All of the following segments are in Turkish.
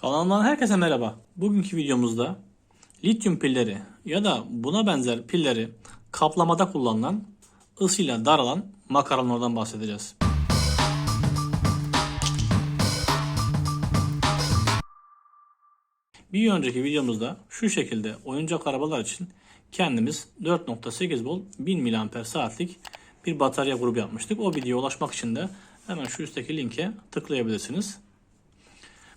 Kanalımdan herkese merhaba. Bugünkü videomuzda lityum pilleri ya da buna benzer pilleri kaplamada kullanılan ısıyla daralan makaronlardan bahsedeceğiz. Bir önceki videomuzda şu şekilde oyuncak arabalar için kendimiz 4.8 volt 1000 mAh saatlik bir batarya grubu yapmıştık. O videoya ulaşmak için de hemen şu üstteki linke tıklayabilirsiniz.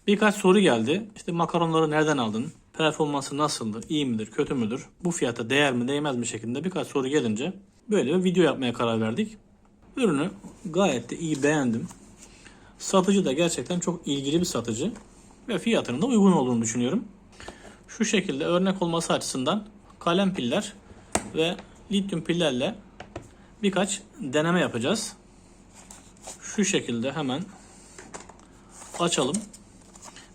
Birkaç soru geldi. İşte makaronları nereden aldın? Performansı nasıldı? İyi midir? Kötü müdür? Bu fiyata değer mi? Değmez mi? şeklinde birkaç soru gelince böyle bir video yapmaya karar verdik. Ürünü gayet de iyi beğendim. Satıcı da gerçekten çok ilgili bir satıcı ve fiyatının da uygun olduğunu düşünüyorum. Şu şekilde örnek olması açısından kalem piller ve lityum pillerle birkaç deneme yapacağız. Şu şekilde hemen açalım.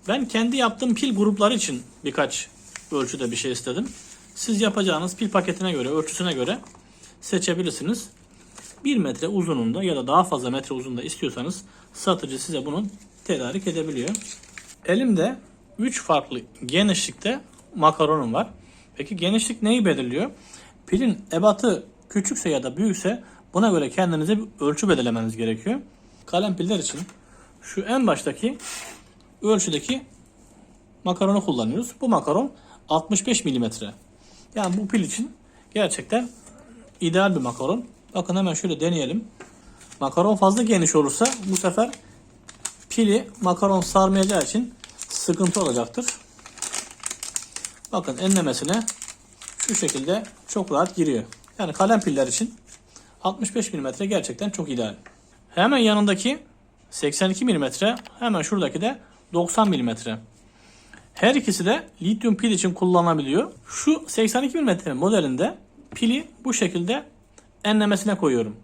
Ben kendi yaptığım pil grupları için birkaç ölçüde bir şey istedim. Siz yapacağınız pil paketine göre, ölçüsüne göre seçebilirsiniz. 1 metre uzunluğunda ya da daha fazla metre uzunluğunda istiyorsanız satıcı size bunu tedarik edebiliyor. Elimde 3 farklı genişlikte makaronum var. Peki genişlik neyi belirliyor? Pilin ebatı küçükse ya da büyükse buna göre kendinize bir ölçü belirlemeniz gerekiyor. Kalem piller için şu en baştaki ölçüdeki makaronu kullanıyoruz. Bu makaron 65 milimetre. Yani bu pil için gerçekten ideal bir makaron. Bakın hemen şöyle deneyelim. Makaron fazla geniş olursa bu sefer pili makaron sarmayacağı için sıkıntı olacaktır. Bakın enlemesine şu şekilde çok rahat giriyor. Yani kalem piller için 65 mm gerçekten çok ideal. Hemen yanındaki 82 mm, hemen şuradaki de 90 mm. Her ikisi de lityum pil için kullanılabiliyor. Şu 82 mm modelinde pili bu şekilde enlemesine koyuyorum.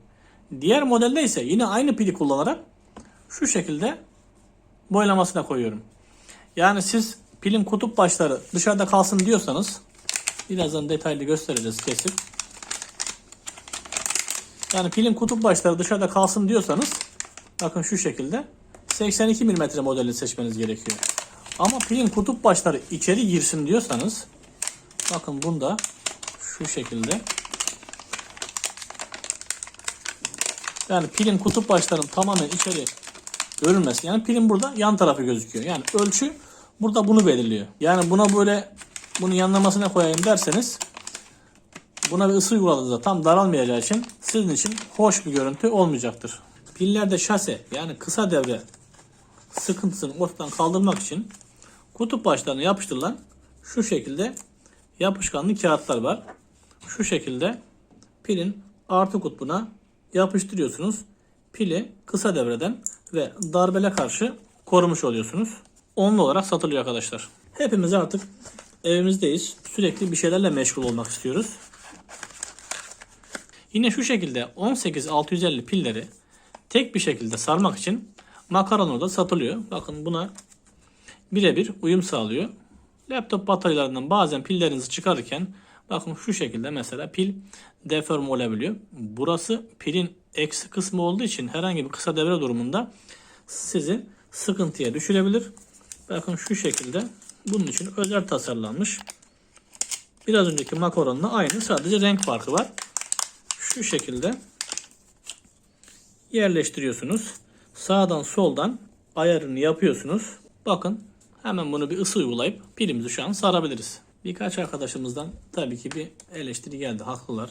Diğer modelde ise yine aynı pili kullanarak şu şekilde boylamasına koyuyorum. Yani siz pilin kutup başları dışarıda kalsın diyorsanız birazdan detaylı göstereceğiz kesip. Yani pilin kutup başları dışarıda kalsın diyorsanız bakın şu şekilde 82 mm modelini seçmeniz gerekiyor. Ama pilin kutup başları içeri girsin diyorsanız bakın bunda şu şekilde yani pilin kutup başlarının tamamen içeri görülmesi. Yani pilin burada yan tarafı gözüküyor. Yani ölçü burada bunu belirliyor. Yani buna böyle bunu yanlamasına koyayım derseniz buna bir ısı uyguladığınızda tam daralmayacağı için sizin için hoş bir görüntü olmayacaktır. Pillerde şase yani kısa devre sıkıntısını ortadan kaldırmak için kutup başlarına yapıştırılan şu şekilde yapışkanlı kağıtlar var. Şu şekilde pilin artı kutbuna yapıştırıyorsunuz. Pili kısa devreden ve darbele karşı korumuş oluyorsunuz. Onlu olarak satılıyor arkadaşlar. Hepimiz artık evimizdeyiz. Sürekli bir şeylerle meşgul olmak istiyoruz. Yine şu şekilde 18650 pilleri tek bir şekilde sarmak için makaron da satılıyor. Bakın buna birebir uyum sağlıyor. Laptop bataryalarından bazen pillerinizi çıkarırken bakın şu şekilde mesela pil deform olabiliyor. Burası pilin eksi kısmı olduğu için herhangi bir kısa devre durumunda sizi sıkıntıya düşürebilir. Bakın şu şekilde bunun için özel tasarlanmış. Biraz önceki makaronla aynı sadece renk farkı var. Şu şekilde yerleştiriyorsunuz. Sağdan soldan ayarını yapıyorsunuz. Bakın hemen bunu bir ısı uygulayıp pilimizi şu an sarabiliriz. Birkaç arkadaşımızdan tabii ki bir eleştiri geldi. Haklılar.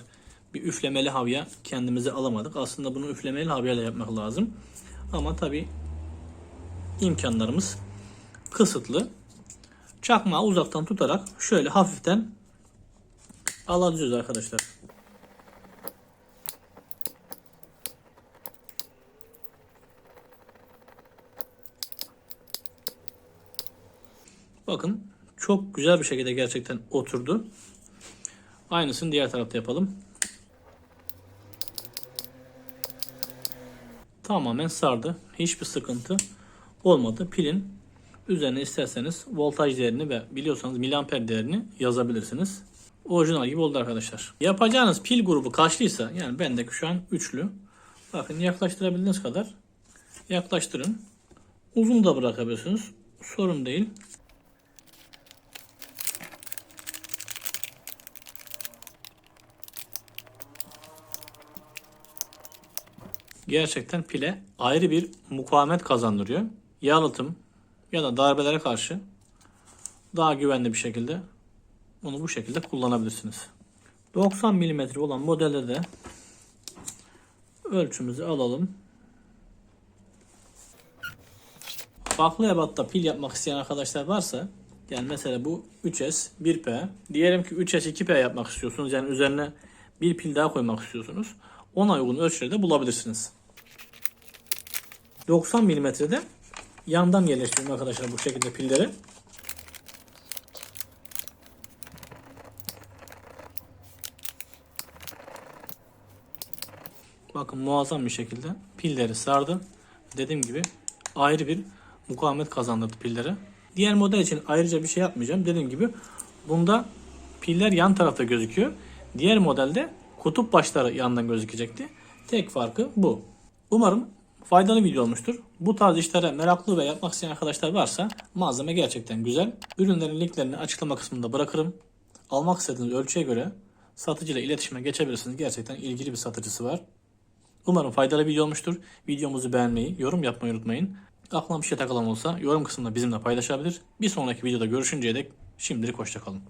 Bir üflemeli havya kendimize alamadık. Aslında bunu üflemeli havyayla yapmak lazım. Ama tabii imkanlarımız kısıtlı. Çakmağı uzaktan tutarak şöyle hafiften alacağız arkadaşlar. Bakın çok güzel bir şekilde gerçekten oturdu. Aynısını diğer tarafta yapalım. Tamamen sardı. Hiçbir sıkıntı olmadı. Pilin üzerine isterseniz voltaj değerini ve biliyorsanız miliamper değerini yazabilirsiniz. Orijinal gibi oldu arkadaşlar. Yapacağınız pil grubu kaçlıysa yani bendeki şu an üçlü. Bakın yaklaştırabildiğiniz kadar yaklaştırın. Uzun da bırakabilirsiniz. Sorun değil. Gerçekten pile ayrı bir mukavemet kazandırıyor. Yalıtım ya da darbelere karşı daha güvenli bir şekilde bunu bu şekilde kullanabilirsiniz. 90 mm olan modelde de ölçümüzü alalım. Farklı ebatta pil yapmak isteyen arkadaşlar varsa yani mesela bu 3S 1P diyelim ki 3S 2P yapmak istiyorsunuz yani üzerine bir pil daha koymak istiyorsunuz. Ona uygun ölçüleri de bulabilirsiniz. 90 mm'de yandan yerleştiriyorum arkadaşlar bu şekilde pilleri. Bakın muazzam bir şekilde pilleri sardı. Dediğim gibi ayrı bir mukavemet kazandırdı pillere. Diğer model için ayrıca bir şey yapmayacağım. Dediğim gibi bunda piller yan tarafta gözüküyor. Diğer modelde kutup başları yandan gözükecekti. Tek farkı bu. Umarım faydalı video olmuştur. Bu tarz işlere meraklı ve yapmak isteyen arkadaşlar varsa malzeme gerçekten güzel. Ürünlerin linklerini açıklama kısmında bırakırım. Almak istediğiniz ölçüye göre satıcıyla iletişime geçebilirsiniz. Gerçekten ilgili bir satıcısı var. Umarım faydalı video olmuştur. Videomuzu beğenmeyi, yorum yapmayı unutmayın. Aklına bir şey takılan olsa yorum kısmında bizimle paylaşabilir. Bir sonraki videoda görüşünceye dek şimdilik hoşçakalın.